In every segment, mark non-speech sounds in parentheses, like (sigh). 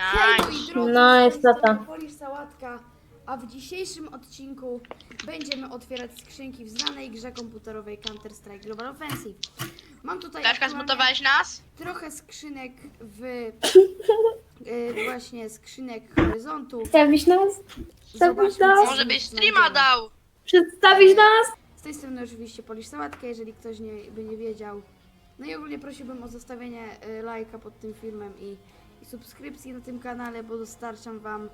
Hej, moi drodzy, No, z tej jest Polisz Sałatka, a w dzisiejszym odcinku będziemy otwierać skrzynki w znanej grze komputerowej Counter-Strike Global Offensive. Mam tutaj Daszka, aktualnie zmutowałeś nas? trochę skrzynek w... y, (laughs) właśnie skrzynek horyzontu. Przedstawić nas? Zobaczmy, co nas? Może byś streama dał. Przedstawić nas? Z tej strony oczywiście Polisz Sałatkę, jeżeli ktoś nie, by nie wiedział. No i ogólnie prosiłbym o zostawienie y, lajka pod tym filmem i, i subskrypcji na tym kanale, bo dostarczam Wam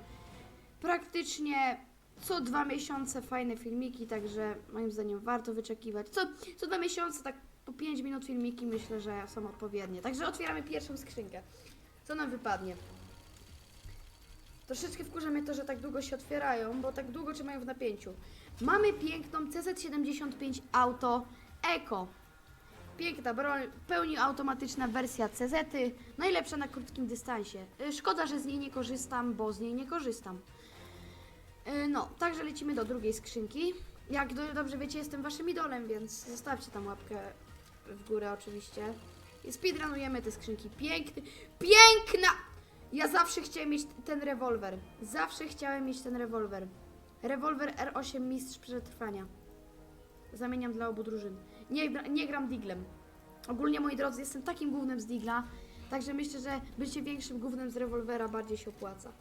praktycznie co dwa miesiące fajne filmiki, także moim zdaniem warto wyczekiwać. Co, co dwa miesiące, tak po 5 minut filmiki myślę, że są odpowiednie. Także otwieramy pierwszą skrzynkę. Co nam wypadnie? Troszeczkę wkurza mnie to, że tak długo się otwierają, bo tak długo trzymają w napięciu. Mamy piękną CZ75 Auto Eco. Piękna broń, pełni automatyczna wersja CZ, najlepsza na krótkim dystansie. Y, Szkoda, że z niej nie korzystam, bo z niej nie korzystam. Y, No, także lecimy do drugiej skrzynki. Jak do, dobrze wiecie, jestem waszym idolem, więc zostawcie tam łapkę w górę oczywiście. I speedrunujemy te skrzynki. Piękny, piękna! Ja zawsze chciałem mieć ten rewolwer. Zawsze chciałem mieć ten rewolwer. Rewolwer R8 Mistrz Przetrwania. Zamieniam dla obu drużyn. Nie, nie gram Diglem. Ogólnie, moi drodzy, jestem takim głównym z Digla, także myślę, że bycie większym głównym z rewolwera bardziej się opłaca.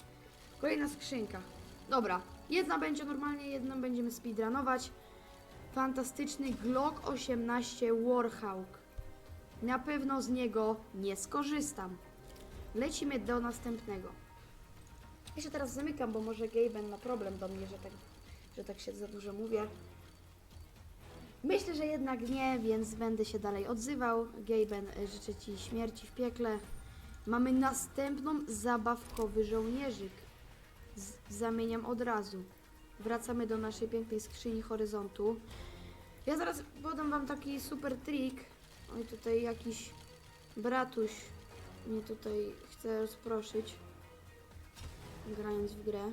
Kolejna skrzynka. Dobra, jedna będzie normalnie, jedną będziemy speedrunować. Fantastyczny Glock 18 Warhawk. Na pewno z niego nie skorzystam. Lecimy do następnego. Ja się teraz zamykam, bo może Gaben ma problem do mnie, że tak, że tak się za dużo mówię. Myślę, że jednak nie, więc będę się dalej odzywał. Gaben, y, życzę Ci śmierci w piekle. Mamy następną zabawkowy żołnierzyk. Z zamieniam od razu. Wracamy do naszej pięknej skrzyni horyzontu. Ja zaraz podam Wam taki super trik. Oj, tutaj jakiś bratuś mnie tutaj chce rozproszyć, grając w grę.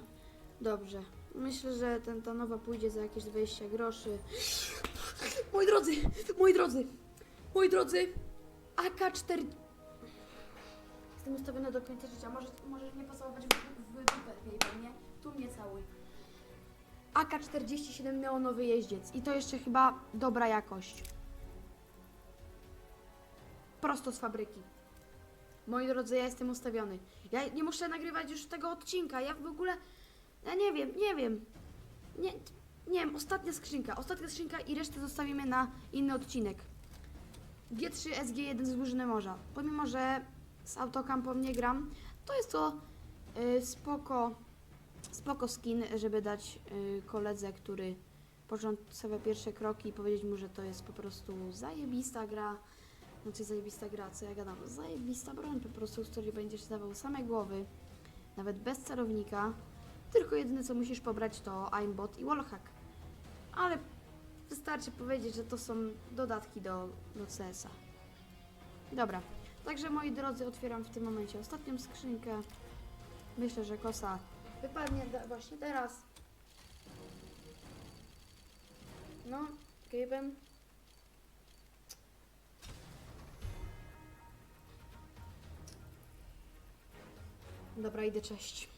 Dobrze. Myślę, że ten, ta nowa pójdzie za jakieś 20 groszy. Moi drodzy, moi drodzy, moi drodzy, AK-4... Jestem ustawiona do końca życia. Może, możesz mnie pocałować w, w dupę, nie? Tu mnie całuj. AK-47 neonowy jeździec. I to jeszcze chyba dobra jakość. Prosto z fabryki. Moi drodzy, ja jestem ustawiony. Ja nie muszę nagrywać już tego odcinka. Ja w ogóle. Ja nie wiem, nie wiem. Nie, nie wiem, ostatnia skrzynka. Ostatnia skrzynka i resztę zostawimy na inny odcinek. G3 SG1 z Górzyny Morza. Pomimo, że z autokampą nie gram, to jest to y, spoko, spoko skin, żeby dać y, koledze, który począł sobie pierwsze kroki i powiedzieć mu, że to jest po prostu zajebista gra. Znaczy zajebista gra, co ja gadam? Zajebista broń po prostu, z której będziesz dawał same głowy, nawet bez celownika. Tylko jedyne co musisz pobrać to aimbot i wallhack. Ale wystarczy powiedzieć, że to są dodatki do, do CS-a. Dobra, także moi drodzy, otwieram w tym momencie ostatnią skrzynkę. Myślę, że kosa wypadnie właśnie teraz. No, Gaben. Dobra, idę, cześć.